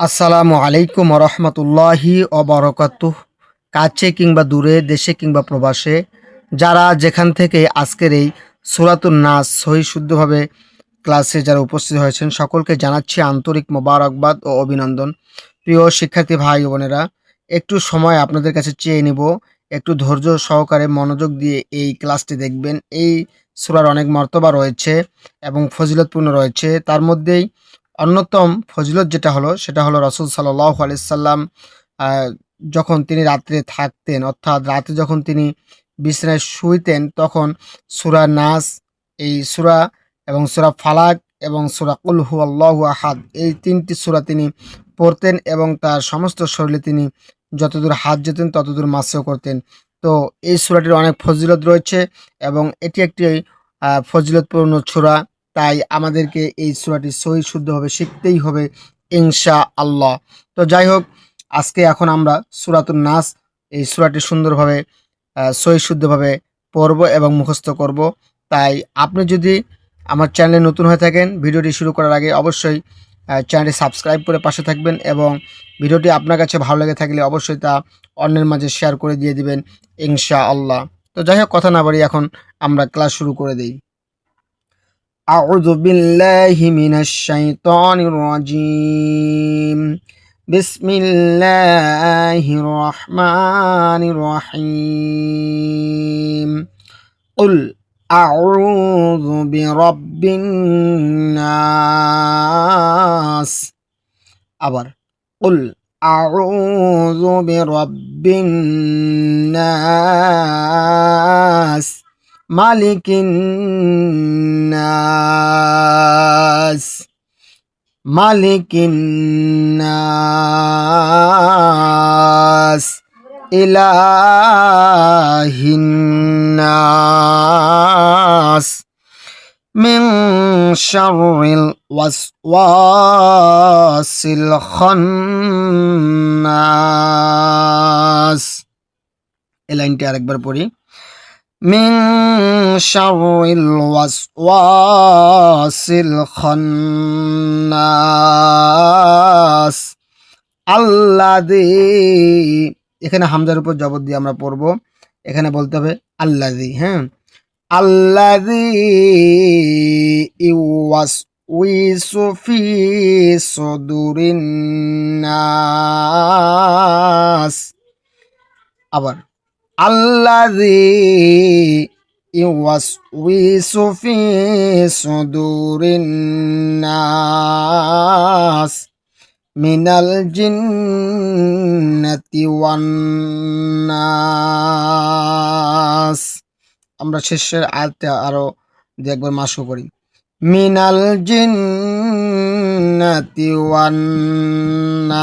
আসসালামু আলাইকুম রহমতুল্লাহি অবরকাতুহ কাছে কিংবা দূরে, দেশে কিংবা প্রবাসে, যারা যেখান থেকে আজকের এই সুরাতুন নাস সহি শুদ্ধভাবে ক্লাসে যারা উপস্থিত হয়েছেন, সকলকে জানাচ্ছি আন্তরিক মোবারকবাদ ও অভিনন্দন। প্রিয় শিক্ষার্থী ভাই বোনেরা, একটু সময় আপনাদের কাছে চেয়ে নিব। একটু ধৈর্য সহকারে মনোযোগ দিয়ে এই ক্লাসটি দেখবেন। এই সুরার অনেক মর্তবা রয়েছে এবং ফজিলতপূর্ণ রয়েছে। তার মধ্যেই অন্যতম ফজিলত যেটা হলো, সেটা হলো রসুল সাল্লাহ আলাইসাল্লাম যখন তিনি রাত্রে থাকতেন, অর্থাৎ রাতে যখন তিনি বিছানায় শুইতেন, তখন সুরা নাস, এই সুরা এবং সুরা ফালাক এবং সুরা কুলহু আল্লাহু আহাদ, এই তিনটি সুরা তিনি পড়তেন এবং তার সমস্ত শরীরে তিনি যতদূর হাত যেতেন, ততদূর মাসেও করতেন। তো এই সুরাটির অনেক ফজিলত রয়েছে এবং এটি একটি ফজিলতপূর্ণ সুরা। তাই আমাদেরকে এই সুরাটি সহি শুদ্ধভাবে শিখতেই হবে ইনশা আল্লাহ তো যাই হোক, আজকে এখন আমরা সুরাতুন নাস এই সুরাটি সুন্দরভাবে সহি শুদ্ধভাবে পড়ব এবং মুখস্থ করব। তাই আপনি যদি আমার চ্যানেলে নতুন হয়ে থাকেন, ভিডিওটি শুরু করার আগে অবশ্যই চ্যানেলটি সাবস্ক্রাইব করে পাশে থাকবেন এবং ভিডিওটি আপনার কাছে ভালো লেগে থাকলে অবশ্যই তা অন্যের মাঝে শেয়ার করে দিয়ে দিবেন ইনশা আল্লাহ তো যাই হোক, কথা না বাড়ি এখন আমরা ক্লাস শুরু করে দিই। أعوذ بالله من الشيطان الرجيم. بسم الله الرحمن الرحيم. قل أعوذ برب الناس. أبر. قل أعوذ برب الناس. مالك الناس مالك الناس إله الناس من شر الوسواس الخناس এই লাইনটি আরেকবার পড়ি من شر الوسواس الخناس আল্লাদি এখানে হামজার উপর জবর দিয়ে আমরা পড়ব এখানে বলতে হবে আল্লাদি হ্যাঁ আল্লাদি ইউয়াস উইসু ফি সুদুরিন নাস আবার الذي يوسوس في صدور الناس من الجنة والناس আমরা শেষের আয়াতে আরো দু একবার মাসও করি মিনাল জিন্নাতি ওয়ান্নাস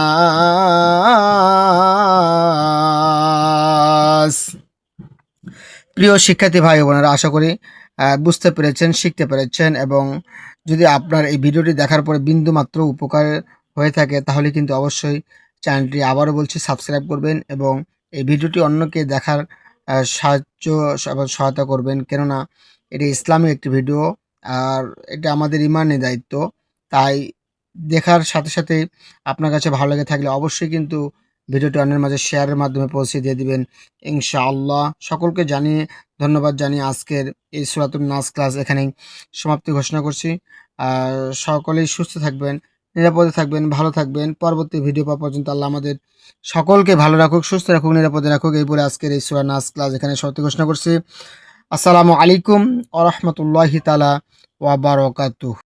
প্রিয় শিক্ষার্থী ভাই বোনেরা, আশা করি বুঝতে পেরেছেন, শিখতে পেরেছেন এবং যদি আপনার এই ভিডিওটি দেখার পরে বিন্দু মাত্র উপকার হয়ে থাকে, তাহলে কিন্তু অবশ্যই চ্যানেলটি আবারও বলছি, সাবস্ক্রাইব করবেন এবং এই ভিডিওটি অন্যকে দেখার সাহায্য সহায়তা করবেন। কেননা, এটি ইসলামিক একটি ভিডিও আর এটা আমাদের ইমানের দায়িত্ব। তাই দেখার সাথে সাথে আপনার কাছে ভালো লেগে থাকলে অবশ্যই কিন্তু ভিডিওটি অন্যের মাঝে শেয়ারের মাধ্যমে পৌঁছে দিয়ে দিবেন। ইনশাআল্লাহ। সকলকে জানিয়ে ধন্যবাদ জানিয়ে আজকের এই সুরাতুল নাস ক্লাস এখানেই সমাপ্তি ঘোষণা করছি। আর সকলেই সুস্থ থাকবেন, নিরাপদে থাকবেন, ভালো থাকবেন। পরবর্তী ভিডিও পাওয়া পর্যন্ত আল্লাহ আমাদের সকলকে ভালো রাখুক, সুস্থ রাখুক, নিরাপদে রাখুক। এই বলে আজকের এই সুরা নাস ক্লাস এখানে সমাপ্তি ঘোষণা করছি। আসসালামু আলাইকুম আ রহমতুল্লাহি তালা ওয়া বারাকাতুহ।